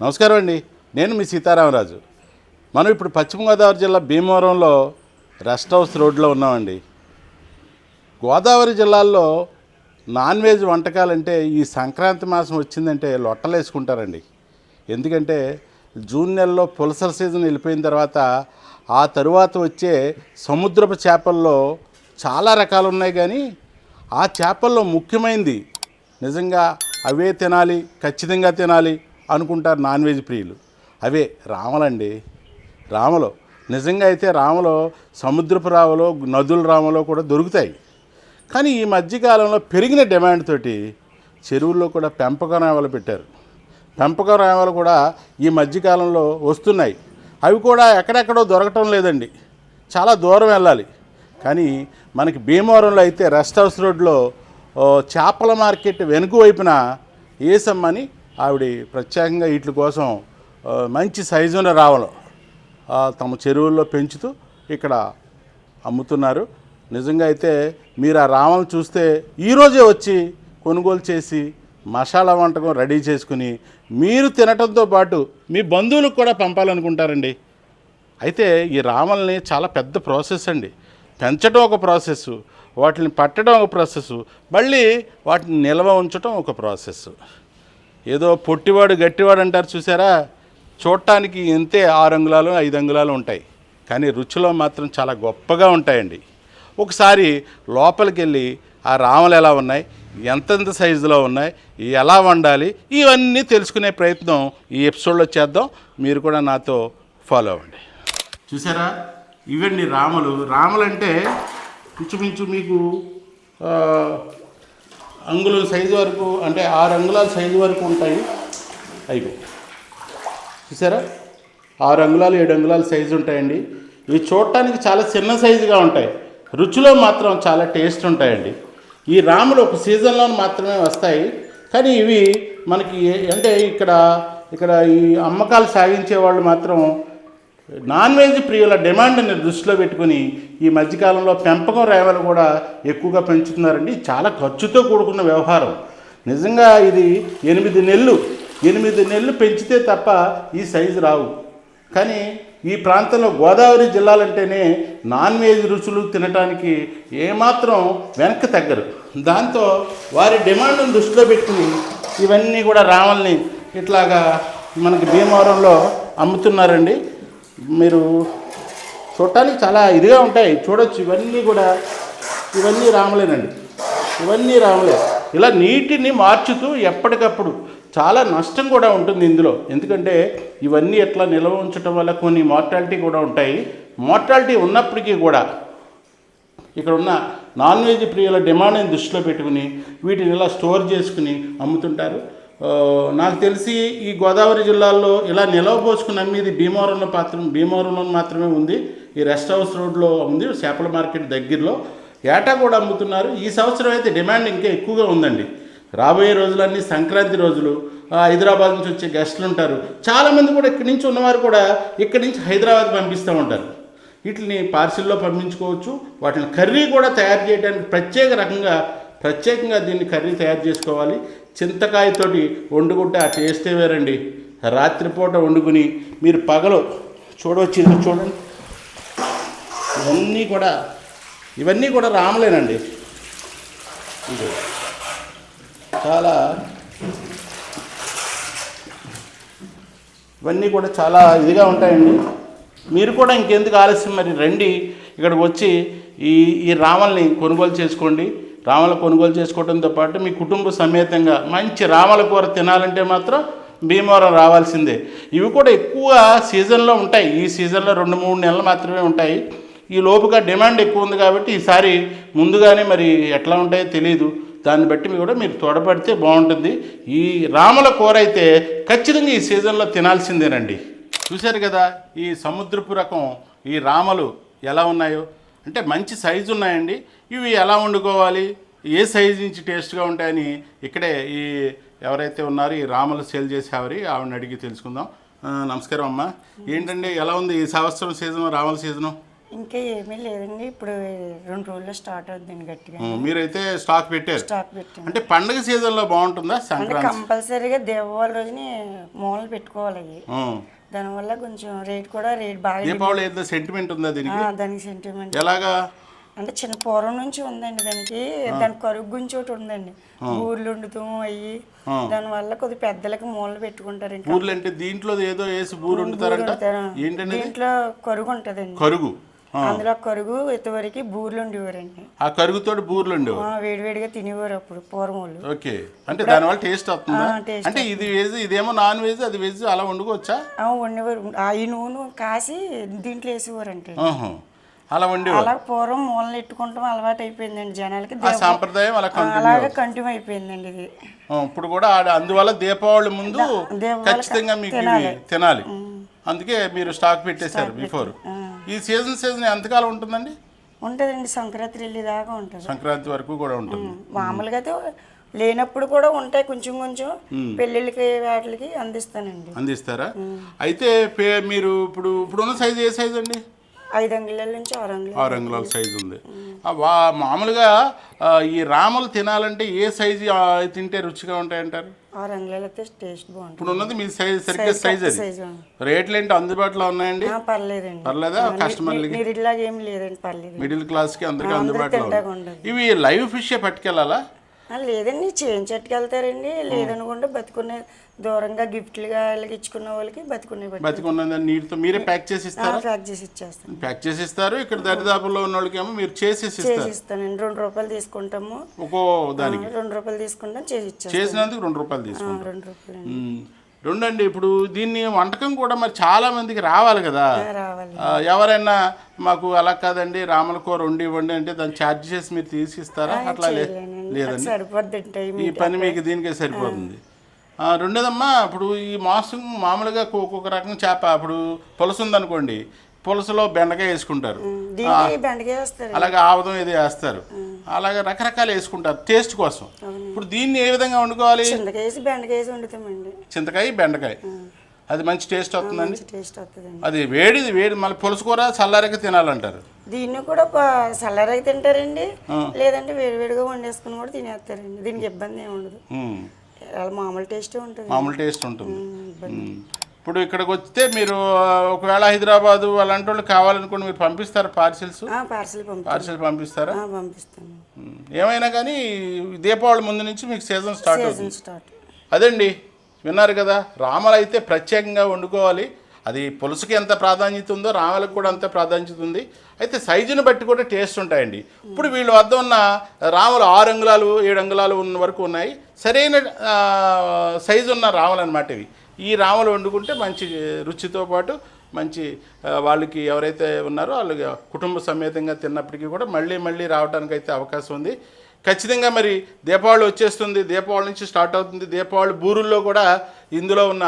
నమస్కారం అండి. నేను మీ సీతారామరాజు. మనం ఇప్పుడు పశ్చిమ గోదావరి జిల్లా భీమవరంలో రెస్ట్ హౌస్ రోడ్లో ఉన్నామండి. గోదావరి జిల్లాల్లో నాన్ వెజ్ వంటకాలంటే ఈ సంక్రాంతి మాసం వచ్చిందంటే లొట్టలు వేసుకుంటారండి. ఎందుకంటే జూన్ నెలలో పులసల సీజన్ వెళ్ళిపోయిన తర్వాత ఆ తరువాత వచ్చే సముద్రపు చేపల్లో చాలా రకాలు ఉన్నాయి కానీ ఆ చేపల్లో ముఖ్యమైనది నిజంగా అవే తినాలి ఖచ్చితంగా తినాలి అనుకుంటారు నాన్ వెజ్ ప్రియులు. అవే రామలండి. రామలో నిజంగా అయితే రామలో సముద్రపు రామలో నదుల రామలో కూడా దొరుకుతాయి. కానీ ఈ మధ్యకాలంలో పెరిగిన డిమాండ్ తోటి చెరువుల్లో కూడా పెంపకం రామలు పెట్టారు. పెంపకం రామలు కూడా ఈ మధ్యకాలంలో వస్తున్నాయి. అవి కూడా ఎక్కడెక్కడో దొరకటం లేదండి. చాలా దూరం వెళ్ళాలి. కానీ మనకి భీమవరంలో అయితే రెస్ట్ హౌస్ రోడ్లో చేపల మార్కెట్ వెనుక వైపున ఏసమ్మని ఆవిడ ప్రత్యేకంగా వీటి కోసం మంచి సైజున రావలం తమ చెరువుల్లో పెంచుతూ ఇక్కడ అమ్ముతున్నారు. నిజంగా అయితే మీరు ఆ రామను చూస్తే ఈరోజే వచ్చి కొనుగోలు చేసి మసాలా వంటకం రెడీ చేసుకుని మీరు తినటంతో పాటు మీ బంధువులకు కూడా పంపాలనుకుంటారండి. అయితే ఈ రామల్ని చాలా పెద్ద ప్రాసెస్ అండి. పెంచడం ఒక ప్రాసెస్ వాటిని పట్టడం ఒక ప్రాసెస్ మళ్ళీ వాటిని నిల్వ ఉంచడం ఒక ప్రాసెస్ ఏదో పొట్టివాడు గట్టివాడు అంటారు చూసారా? చూడటానికి ఇంతే ఆరు అంగుళాలు ఐదు అంగుళాలు ఉంటాయి. కానీ రుచిలో మాత్రం చాలా గొప్పగా ఉంటాయండి. ఒకసారి లోపలికి వెళ్ళి ఆ రామలు ఎలా ఉన్నాయి ఎంతెంత సైజులో ఉన్నాయి ఎలా వండాలి ఇవన్నీ తెలుసుకునే ప్రయత్నం ఈ ఎపిసోడ్లో చేద్దాం. మీరు కూడా నాతో ఫాలో అవ్వండి. చూసారా? ఇవండి రాములు. రాములు అంటే ఇంచుమించు మీకు అంగుళం సైజు వరకు అంటే ఆరు అంగుళాల సైజు వరకు ఉంటాయి. అయిపో. చూసారా? ఆరు అంగుళాలు ఏడు అంగుళాల సైజు ఉంటాయండి. ఇవి చూడటానికి చాలా చిన్న సైజుగా ఉంటాయి. రుచిలో మాత్రం చాలా టేస్ట్ ఉంటాయండి. ఈ రాములు ఒక సీజన్లో మాత్రమే వస్తాయి. కానీ ఇవి మనకి అంటే ఇక్కడ ఇక్కడ ఈ అమ్మకాలు సాగించే వాళ్ళు మాత్రం నాన్ వెజ్ ప్రియుల డిమాండ్ని దృష్టిలో పెట్టుకుని ఈ మధ్యకాలంలో పెంపకం రేవలు కూడా ఎక్కువగా పెంచుతున్నారండి. చాలా ఖర్చుతో కూడుకున్న వ్యవహారం. నిజంగా ఇది ఎనిమిది నెలలు ఎనిమిది నెలలు పెంచితే తప్ప ఈ సైజు రావు. కానీ ఈ ప్రాంతంలో గోదావరి జిల్లాలంటేనే నాన్ వెజ్ రుచులు తినటానికి ఏమాత్రం వెనక్కి తగ్గరు. దాంతో వారి డిమాండ్ను దృష్టిలో పెట్టుకుని ఇవన్నీ కూడా రావాలని ఇట్లాగా మనకి భీమవరంలో అమ్ముతున్నారండి. మీరు చూడటానికి చాలా ఇదిగా ఉంటాయి. చూడొచ్చు. ఇవన్నీ కూడా ఇవన్నీ రామలేనండి. ఇవన్నీ రామలే. ఇలా నీటిని మార్చుతూ ఎప్పటికప్పుడు చాలా నష్టం కూడా ఉంటుంది ఇందులో. ఎందుకంటే ఇవన్నీ ఎట్లా నిల్వ ఉంచడం వల్ల కొన్ని మార్టాలిటీ కూడా ఉంటాయి. మార్టాలిటీ ఉన్నప్పటికీ కూడా ఇక్కడ ఉన్న నాన్ వెజ్ ప్రియుల డిమాండ్ని దృష్టిలో పెట్టుకుని వీటిని ఇలా స్టోర్ చేసుకుని అమ్ముతుంటారు. నాకు తెలిసి ఈ గోదావరి జిల్లాల్లో ఇలా నిలవపోసుకుని అమ్మేది భీమవరంలో మాత్రం భీమవరంలో మాత్రమే ఉంది. ఈ రెస్ట్ హౌస్ రోడ్లో ఉంది చేపల మార్కెట్ దగ్గరలో. ఏటా కూడా అమ్ముతున్నారు. ఈ సంవత్సరం అయితే డిమాండ్ ఇంకా ఎక్కువగా ఉందండి. రాబోయే రోజులన్నీ సంక్రాంతి రోజులు హైదరాబాద్ నుంచి వచ్చే గెస్టులు ఉంటారు. చాలామంది కూడా ఇక్కడి నుంచి ఉన్నవారు కూడా ఇక్కడి నుంచి హైదరాబాద్ పంపిస్తూ ఉంటారు. వీటిని పార్సిల్లో పంపించుకోవచ్చు. వాటిని కర్రీ కూడా తయారు చేయడానికి ప్రత్యేక రకంగా ప్రత్యేకంగా దీన్ని కర్రీ తయారు చేసుకోవాలి. చింతకాయతోటి వండుకుంటే ఆ టేస్టే వేరండి. రాత్రిపూట వండుకుని మీరు పగలు చూడవచ్చు చూడండి. ఇవన్నీ కూడా ఇవన్నీ కూడా రామలేనండి. ఇది చాలా ఇవన్నీ కూడా చాలా ఇదిగా ఉంటాయండి. మీరు కూడా ఇంకెందుకు ఆలస్యం మరి? రండి ఇక్కడికి వచ్చి ఈ ఈ రామల్ని కొనుగోలు చేసుకోండి. రామల కొనుగోలు చేసుకోవడంతో పాటు మీ కుటుంబ సమేతంగా మంచి రామల కూర తినాలంటే మాత్రం భీమవరం రావాల్సిందే. ఇవి కూడా ఎక్కువ సీజన్లో ఉంటాయి. ఈ సీజన్లో రెండు మూడు నెలలు మాత్రమే ఉంటాయి. ఈ లోపుగా డిమాండ్ ఎక్కువ ఉంది కాబట్టి ఈసారి ముందుగానే మరి ఎట్లా ఉంటాయో తెలియదు దాన్ని బట్టి కూడా మీరు తోడపడితే బాగుంటుంది. ఈ రామల కూర అయితే ఖచ్చితంగా ఈ సీజన్లో తినాల్సిందేనండి. చూశారు కదా ఈ సముద్రపు రకం ఈ రామలు ఎలా ఉన్నాయో? అంటే మంచి సైజు ఉన్నాయండి ఇవి ఎలా వండుకోవాలి? ఏ సైజు నుంచి టేస్ట్గా ఉంటాయని ఇక్కడే ఈ ఎవరైతే ఉన్నారో ఈ రామలు సేల్ చేసేవారి ఆవిడని అడిగి తెలుసుకుందాం. నమస్కారం అమ్మా. ఏంటండి ఎలా ఉంది ఈ సంవత్సరం సీజన్ రామల సీజను? ఇంకా ఏమీ లేదండి ఇప్పుడు రెండు రోజుల్లో స్టార్ట్ అవుతుందండి గట్టిగా. మీరైతే స్టాక్ పెట్టారు. స్టాక్ పెట్టాను అంటే పండగ సీజన్లో బాగుంటుందా సంక్రాంతి? కంపల్సరీగా దీపావళి రోజుని మూలలు పెట్టుకోవాలి. దానివల్ల కొంచెం రేట్ కూడా రేట్ బాగా దీపావళి ఏదో సెంటిమెంట్ ఉందా దీనికి? దానికి సెంటిమెంట్ ఎలాగా? అంటే చిన్న పూర్వం నుంచి ఉందండి దానికి. దాని కరుగు గురించి ఒకటి ఉందండి ఊర్లు వండుతాం అయ్యి. దానివల్ల కొద్ది పెద్దలకి మూలలు పెట్టుకుంటారు ఇంకా. అంటే దీంట్లో ఏదో వేసి బూరు వండుతారంట? దీంట్లో కరుగు ఉంటదండి. కరుగు. అందులో కరుగు ఇంతవరకు బూర్లు ఉండేవారండి ఆ కరుగుతోటి బూర్లు ఉండేవి ఆ, వేడివేడిగా తినేవారు అప్పుడు పూర్వం వాళ్ళు. ఓకే. అంటే దానివల్ల టేస్ట్ వస్తుందా? అంటే ఇది వెజ్ ఇదేమో నాన్ వెజ్ అది వెజ్ అలా వండుకోవచ్చా? వండేవారు. ఆ ఈ నూనె కాసి దీంట్లో వేసేవారంటే. అలా వండేవారు. అలా పూర్వం మూలలు ఎట్టుకుంటాం అలవాటు అయిపోయిందండి జనాలకి. ఆ సాంప్రదాయం అలా అలాగే కంటిన్యూ అయిపోయిందండి ఇది. ఇప్పుడు కూడా ఆడ- అందువల్ల దీపావళి ముందు ఖచ్చితంగా మీకు తినాలి. అందుకే మీరు స్టాక్ పెట్టేశారు బిఫోర్. ఈ సీజన్ సీజన్ ఎంతకాలం ఉంటుందండి? ఉంటుందండి సంక్రాంతి వెళ్ళి దాకా ఉంటుంది. సంక్రాంతి వరకు కూడా ఉంటుంది. మామూలుగా అయితే లేనప్పుడు కూడా ఉంటాయి కొంచెం కొంచెం పెళ్ళిళ్ళకి వాటికి అందిస్తానండి. అందిస్తారా? అయితే మీరు ఇప్పుడు ఇప్పుడున్న సైజు ఏ సైజ్ అండి? ఐదు అంగుళాల నుంచి ఆరు అంగుళాలు ఆరు అంగుళాల సైజు ఉంది. వా మామూలుగా ఈ రాములు తినాలంటే ఏ సైజు తింటే రుచిగా ఉంటాయంటారు? ఆరు టేస్ట్ బాగుంటుంది. ఇప్పుడు ఉన్నది మీ సైజ్ సరిగ్గా సైజ్ అది. రేట్లు ఏంటి అందుబాటులో ఉన్నాయండి? పర్లేదండి. పర్లేదా? కస్టమర్లకి మీరు ఇలాగ ఏం లేదండి పర్లేదు. మిడిల్ క్లాస్కి అందరికీ అందుబాటులో ఇవి లైవ్ ఫిష్ పట్టుకెళ్ళాలా లేదండి చేయించట్టుకు వెళ్తారండి. లేదనుకుంటే బతుకునే దూరంగా గిఫ్ట్లుగా వాళ్ళకి ఇచ్చుకున్న వాళ్ళకి బతుకునే బట్టి బతికున్నదని నీటితో మీరే ప్యాక్ చేసి ఇస్తారా? ప్యాక్ చేసి ఇచ్చేస్తాను. ప్యాక్ చేసి ఇస్తారు ఇక్కడ దరిదాపుల్లో ఉన్న వాళ్ళకేమో మీరు చేసేసి ఇస్తారు. చేసి ఇస్తానండి రెండు రూపాయలు తీసుకుంటాము. ఒక్కో దానికి. రెండు రూపాయలు తీసుకుంటాం చేసి చేసినందుకు రెండు రూపాయలు ఆ, తీసుకుంటారు రెండు రూపాయలు. రెండండి ఇప్పుడు దీన్ని వంటకం కూడా మరి చాలా మందికి రావాలి కదా. ఎవరైనా మాకు అలా కాదండి రామల కూర వండి ఇవ్వండి అంటే దాన్ని ఛార్జ్ చేసి మీరు తీసిస్తారా? అట్లా లే- చేయలేనండి. లేదండి. ఈ పని మీకు దీనికే సరిపోతుంది. రెండోదమ్మా ఇప్పుడు ఈ మాంసం మామూలుగా ఒక్కొక్క- రకం చేప ఇప్పుడు పులస ఉందనుకోండి పులసలో బెండకాయ వేసుకుంటారు. అలాగే ఆవదం ఏదో వేస్తారు. అలాగే రకరకాలు వేసుకుంటారు టేస్ట్ కోసం. ఇప్పుడు దీన్ని ఏ విధంగా వండుకోవాలి? బెండకాయ చింతకాయ బెండకాయ. అది మంచి టేస్ట్ వస్తుందండి. మంచి టేస్ట్ వస్తుందండి. అది వేడిది వేడి మళ్ళీ పులుసు కూర చల్లారక తినాలంటారు. దీన్ని కూడా ప- చల్లరగా తింటారండి. లేదంటే వేడివేడిగా వండేసుకుని కూడా తినేస్తారండి. దీనికి ఇబ్బంది ఏమి ఉండదు. ఉమ్. అలా మామూలు టేస్టే ఉంటుంది. మామూలు టేస్ట్ ఉంటుంది. ఉమ్. ఇప్పుడు ఇక్కడికి వస్తే మీరు ఆ, ఒకవేళ హైదరాబాదు అలాంటి వాళ్ళు కావాలనుకోండి మీరు పంపిస్తారా పార్సిల్స్? పార్సల్ పంపి పార్సిల్ పంపిస్తారా? ఆ, పంపిస్తాను. ఉమ్. ఏమైనా కానీ దీపావళి ముందు నుంచి మీకు సీజన్ స్టార్ట్ అవుతుంది. Season start. అదండి? విన్నారు కదా? రామలు అయితే ప్రత్యేకంగా వండుకోవాలి. అది పులుసుకి ఎంత ప్రాధాన్యత ఉందో రామలకు కూడా అంత ప్రాధాన్యత ఉంది. అయితే సైజుని బట్టి కూడా టేస్ట్ ఉంటాయండి. ఇప్పుడు వీళ్ళ వద్ద ఉన్న రాములు ఆరు అంగుళాలు ఏడు అంగుళాలు ఉన్న వరకు ఉన్నాయి. సరైన సైజు ఉన్న రాములు అనమాట ఇవి. ఈ రాములు వండుకుంటే మంచి రుచితో పాటు మంచి వాళ్ళకి ఎవరైతే ఉన్నారో వాళ్ళు కుటుంబ సమేతంగా తిన్నప్పటికీ కూడా మళ్ళీ మళ్ళీ రావడానికి అయితే అవకాశం ఉంది. ఖచ్చితంగా మరి దీపావళి వచ్చేస్తుంది దీపావళి నుంచి స్టార్ట్ అవుతుంది. దీపావళి బూరుల్లో కూడా ఇందులో ఉన్న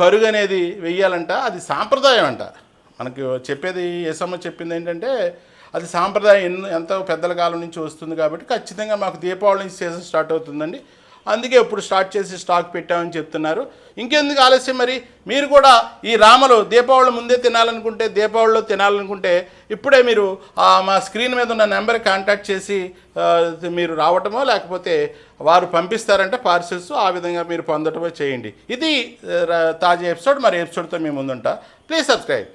కరుగు అనేది వెయ్యాలంట. అది సాంప్రదాయం అంట. మనకి చెప్పేది ఎసమ్మ చెప్పింది ఏంటంటే అది సాంప్రదాయం ఎన్నో ఎంతో పెద్దల కాలం నుంచి వస్తుంది కాబట్టి ఖచ్చితంగా మాకు దీపావళి నుంచి సీజన్ స్టార్ట్ అవుతుందండి. అందుకే ఇప్పుడు స్టార్ట్ చేసి స్టాక్ పెట్టామని చెప్తున్నారు. ఇంకెందుకు ఆలస్యం మరి? మీరు కూడా ఈ రామలు దీపావళి ముందే తినాలనుకుంటే దీపావళిలో తినాలనుకుంటే ఇప్పుడే మీరు మా స్క్రీన్ మీద ఉన్న నెంబర్ కాంటాక్ట్ చేసి మీరు రావటమో లేకపోతే వారు పంపిస్తారంటే పార్సిల్స్ ఆ విధంగా మీరు పొందటమో చేయండి. ఇది తాజా ఎపిసోడ్. మరి ఎపిసోడ్తో మేము ముందుంటా. Please subscribe.